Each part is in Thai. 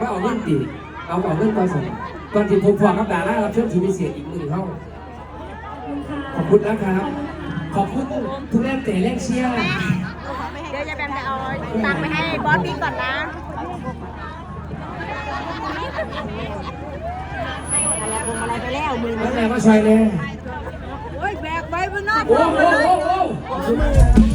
ก็เอาเงินตีเอาเอาเงินก่อนสิก่อนที่ผมฟังกับดารารับเชิญทีวีเสียอีกมือเข้าขอบคุณนะครับ ขอบคุณทุกแรงเตะแรงเชียร์เดี๋ยวยายแบมจะเอาตังค์ไปให้บอสพี่ก่อนนะอะไรพวงอะไรไปแล้วมือแล้วแม่ก็ช่วยเลยโอ้ยแบกไว้บนนอกโอ้โห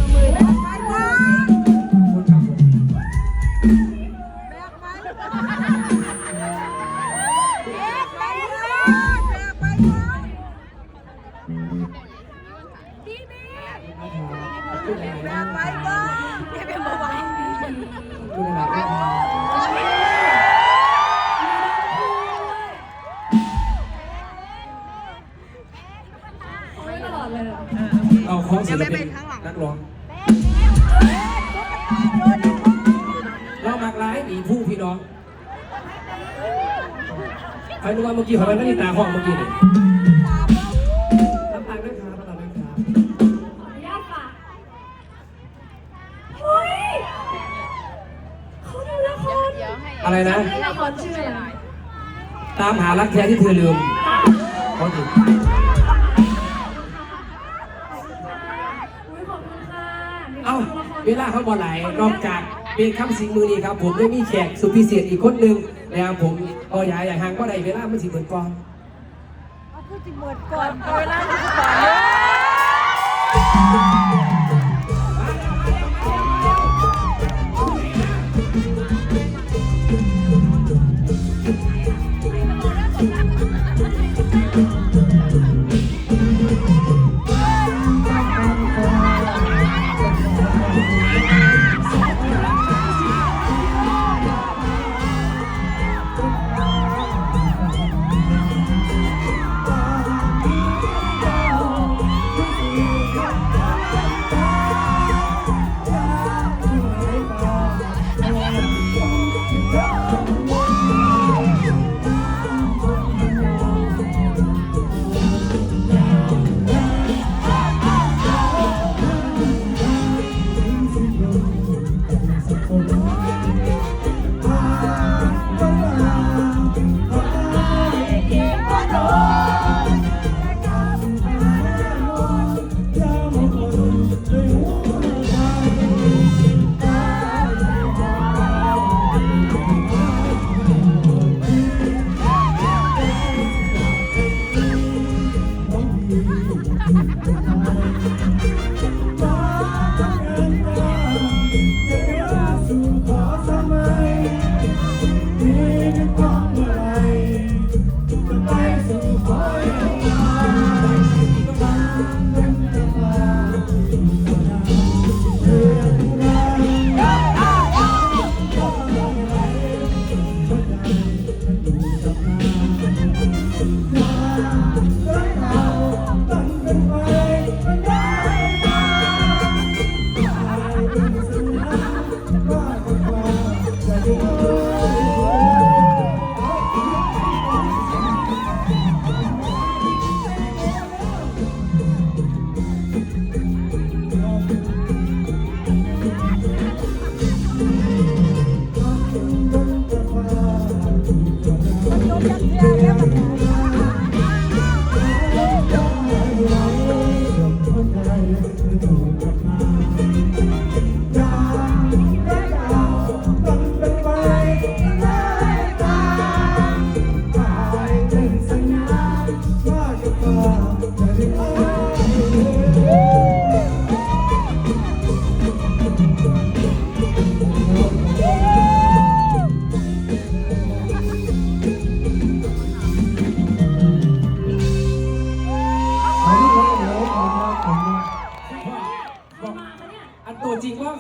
ศิลปินนักร้องเรามักร้ายหนีผู้พี่น้องใครรู้ว่าเมื่อกี้เขาไปไม่ได้ตาห้องเมื่อกี้เนี่ยน้ำตาลด้วยครับน้ำตาลด้วยครับอะไรนะละครชื่ออะไรตามหารักแท้ที่เธอลืมเขาถึง อ้าเวลาเขาบอไหลนอกจากเป็นคำสิงมือนี้ครับ ผมได้มีแขกสุดพิเศษอีกคนหนึ่งนะครับผมเอาอย่าอย่าห่างก็ได้เวลามันสิเหมือนก่อนเอาพูดจิหมดก่อนเอาเวลาที่ก่อนเลยอัน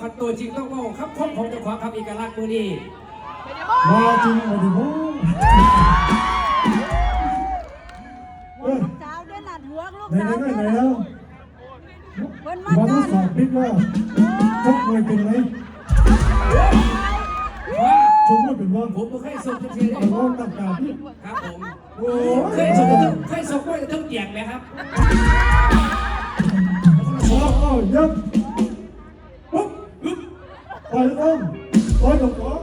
จริงว่าคันตัวจริงต้องว่าครับคบของเจ้าของคำเอกลักษณ์มือนี้มาจริงมาดิโว้เอ้ยเด้วยหลานหัวลูกไหนสาวไหนด้วยไหนแล้วเพิ่นมามาทดนสอบพิษว่าชกมวยเป็นไหมว่าชกมวยเป็นว่าผมไม่เคยส่งเชียร์แต่ว่าตั้งการที่ครับผมโอ้เคยส่งทึกเคยส่งกล้วยกระทึกเตียงไหมครับ โอ้โหยับ ปุ๊บต่อยต้องต่อยกับกอง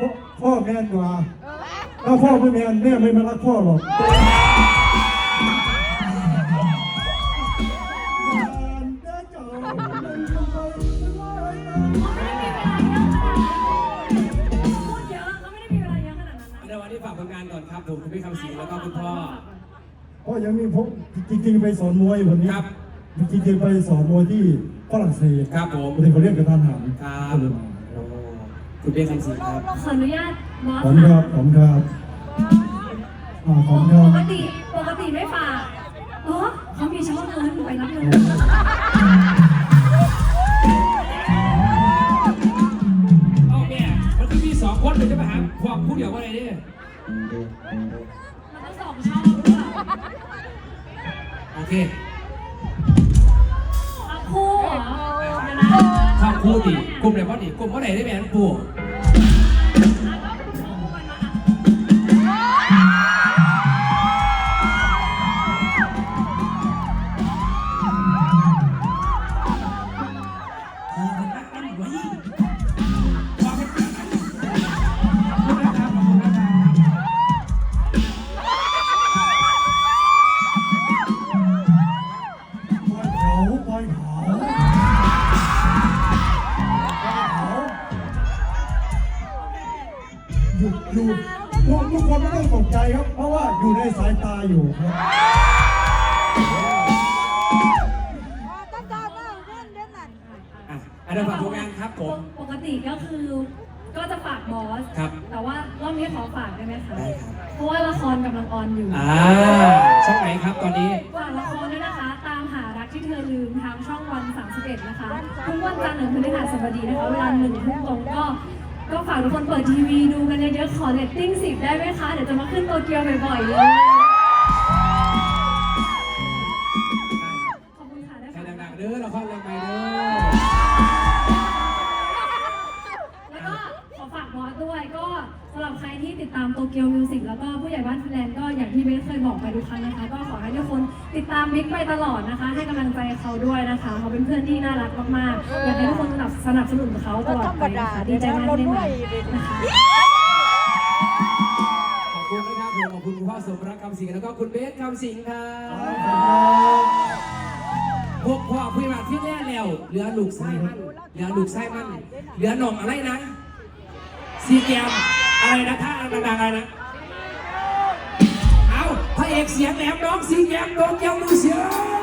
พ่อพ่อแมนกว่าถ้าพ่อไม่แมนแม่ไม่มารักพ่อหรอกพูดเยอะเขาไม่ได้มีเวลาเยอะขนาดนั้นนะเดี๋ยววันนี้ฝากผลงานก่อนครับผมคุณพี่คำศรีแล้วก็คุณพ่อ พ่อยังมีผมจริงๆไปสอนมวยวันนี้ครับจริงๆไปสอนมวยที่ฝรั่งเศสครับผมวันนี้เขาเรียกกระทานหันครับ โอ้คุณพี่คำศรีครับขออนุญาตบอสผมครับ ผมครับอ่าผมครัปบกติปกติไม่ฝากอ๋อเขามีช่องเงินไปรับเงินเอาแม่มันคือมีสองคนเดี๋ยวจะไปหาความผู้เดียวว่าอะไรเนี่ยมันต้องสองช่องหรือเปล่าโอเค กูดิกลุ่มไหนพ่อดิกลุ่มพ่อไหนได้แม่นปู่ายตาอยู่ครับอะอันนี้ฝากผลงานครับผม ปกติก็คือก็จะฝากบอส ครับแต่ว่ารอบนี้ขอฝากได้ไหมคะได้ครับ เพราะว่าละครกำลังออนอยู่อ่าช่องไหนครับตอนนี้ ฝากละครด้วยนะคะ ตามหารักที่เธอลืมทางช่องวัน 31 นะคะทุกวันจันทร์ถึงพฤหัสบดีนะคะเวลาหนึ่งทุ่มตรงก็ก็ฝากทุกคนเปิดทีวีดูกันเยอะๆขอเรตติ้งสิบได้ไหมคะ เดี๋ยวจะมาขึ้นโตเกียวบ่อยๆเลย มบิ๊กไปตลอดนะคะ ให้กำลังใจเขาด้วยนะคะ เขาเป็นเพื่อนที่น่ารักมากๆ อยากให้ทุกคนสนับสนับสนุนเขาตลอดไปนะคะดีใจมากที่ได้มานะคะขอบคุณนะครับผมขอบคุณคุณพ่อสมรักคำสิงห์แล้วก็คุณเบสคำสิงห์ครับพวกพ่อคุยมาที่แรกแล้ว เหลือลูกไส้มันเหลือลูกไส้มันเหลือหน่องอะไรนะซีเกมอะไรนะท่าดังๆอะไรนะ เอกเสียงแหลมน้องสีแกมโดนเกี่ยวมือเสือ